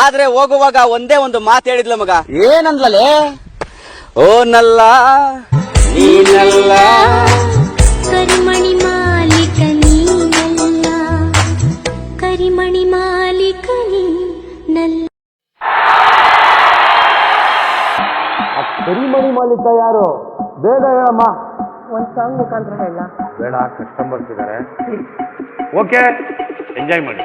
ಆದ್ರೆ ಹೋಗುವಾಗ ಒಂದೇ ಒಂದು ಮಾತು ಹೇಳಿದ್ಲು ಮಗ. ಏನಂದ್ಲಲೇ? ಓ ನಲ್ಲ ನೀನಲ್ಲ ಕರಿಮಣಿ ಮಾಲೀಕ ನೀನಲ್ಲ ಕರಿಮಣಿ ಮಾಲೀಕ ನೀನಲ್ಲ ಕರಿಮಣಿ ಮಾಲೀಕ ಯಾರು? ಬೇಗ ಹೇಳಮ್ಮ. ಒಂದ್ ಸಾಂಗ್ ಮುಖಾಂತರ ಹೇಳ. ಬೇಡ ಕಸ್ಟಮರ್ಸ್ ಇದ್ದಾರೆ ಓಕೆ ಎಂಜಾಯ್ ಮಾಡಿ.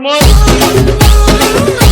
no